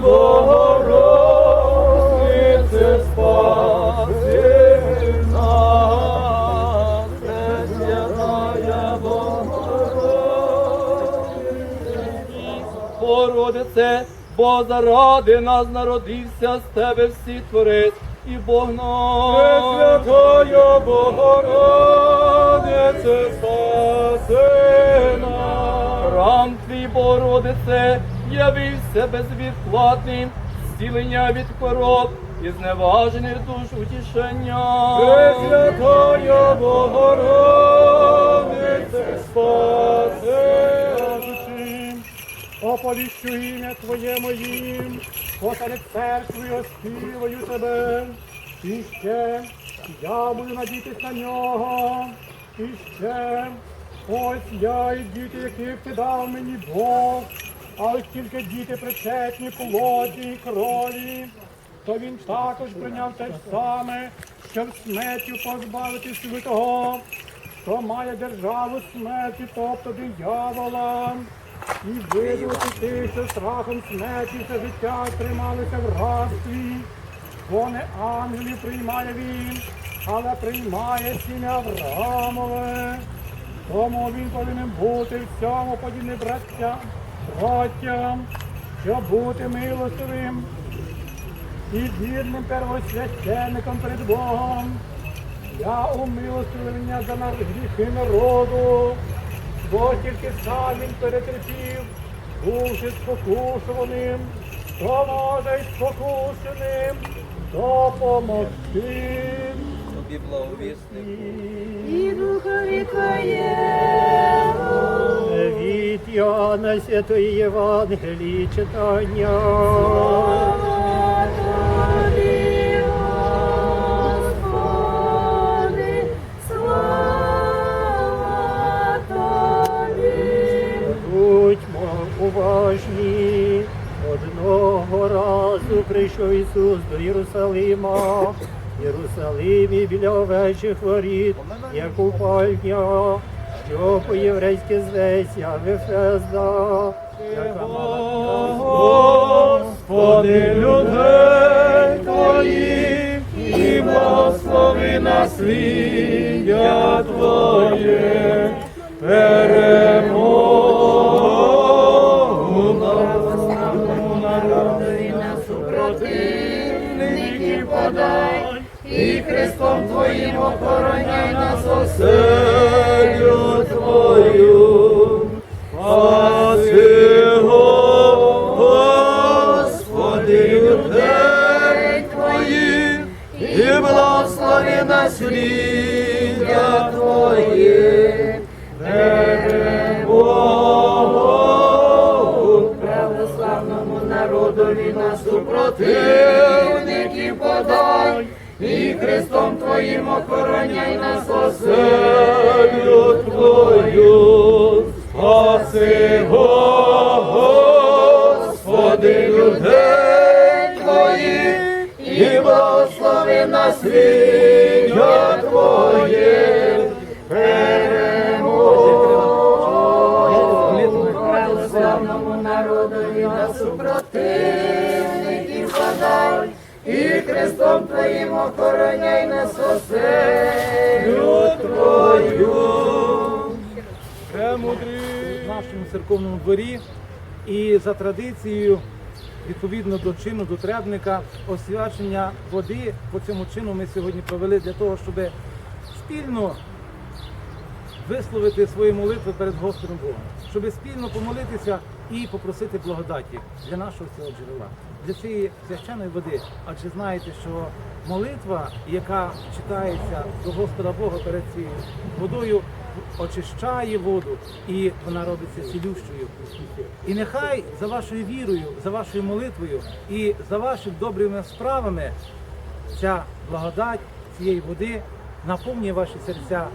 Богородице, спаси нас, Пресвятая Богородице. Богородице, бо заради нас народився з тебе всі творець і Бог наш. Пресвятая Богородице, спаси нас. Храм твій, Богородице, явився безвідкладним, зцілення від хвороб і зневажених душ утішення. Пресвятая Богородице, спаси. Оповіщу ім'я Твоє моїм, посеред церкви оспіваю тебе. І ще я буду надітись на нього. І ще ось я і діти, яких ти дав мені Бог, а ось тільки діти причетні плоті і крові. То він також прийняв те ж саме, щоб смертю позбавити святого, хто має державу смерті, тобто диявола, і видувати тих, що страхом смерті все життя трималися в рабстві, бо не ангелів приймає він, але приймає сім'я Авраамове. Тому він повинен бути всьому подібний браттям, братям, щоб бути милостивим і вірним первосвященником перед Богом. Я умилостивлення за нар- гріхи народу, бо тільки сам він перетерпів, бувши спокушуваним, то може й спокушеним допомогти. Тобі благовісник. І духові Твоєму. Від Іоанна Святої Євангелії читання. Слава Тобі, Господи, слава Тобі. Будьмо уважні. Одного разу прийшов Ісус до Єрусалима. Єрусалимі біля овечих воріт, у купальня, що по-єврейськи зветься Вифезда, яка Господи, людей Твоїх, і благослови насліддя Твоє, охороняй нас оселю Твою. Спаси, і благослови насліддя Твоє, перемогу православному народові на супротивників подай, і Христом Твоїм охороняй нас оселю Твою. Спаси, Господи, людей Твоїх, і благослови насліддя Твоє, православному народові на супротивників подай, і Христом Твоїм охороняй нас оселю Твою. премудрий в нашому церковному дворі. І за традицією, відповідно до чину до требника, освячення води по цьому чину ми сьогодні провели для того, щоб спільно висловити свої молитви перед Господом Богом, щоб спільно помолитися і попросити благодаті для нашого цього джерела, для цієї священної води. Адже знаєте, що молитва, яка читається до Господа Бога перед цією водою, очищає воду і вона робиться цілющою. І нехай за вашою вірою, за вашою молитвою і за вашими добрими справами ця благодать цієї води наповнює ваші серця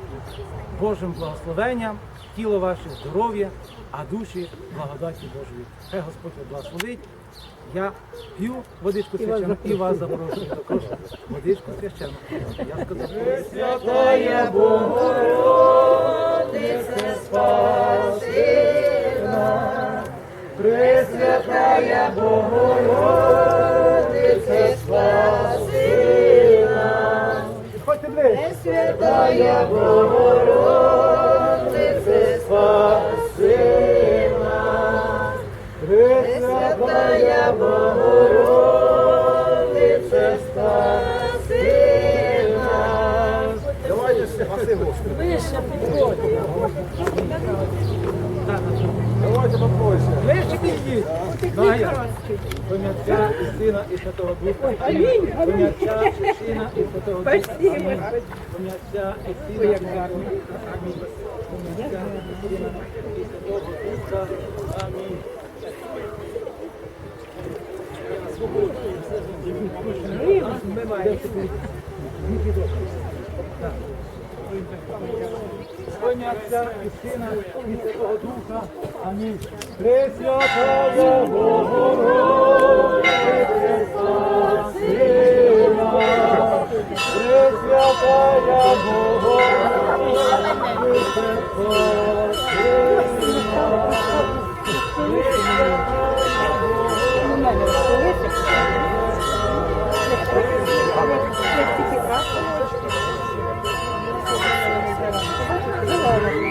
Божим благословенням, тіло ваше здоров'я, а душі благодаті Божої. Хай Господь вас благословить. Я п'ю водичку священну і вас запрошую також водичку священну. Я сказав, Святая Богородице, спаси нас, Пресвятая Богородице, Святая Богородице, спаси нас. Пресвятая Богородице, спаси нас. Давайте ще Вище підходь. Давайте попроще. Ближче підійдіть. Знає. Ім'я і Сина і Святого Духа. Амінь. Ім'я і Сина і Святого Духа. Амінь. Ім'я і Сина і Святого Духа. Амінь. Ім'я і Сина і Святого Духа. Амінь. Ім'я Отця і Сина і Святого Духа. Амінь. Пресвятая Богородице, спаси нас. Пресвятая Богородице, спаси Thank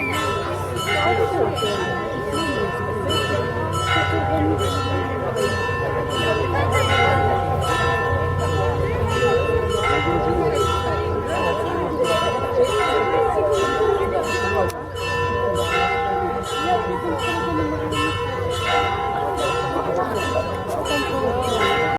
you.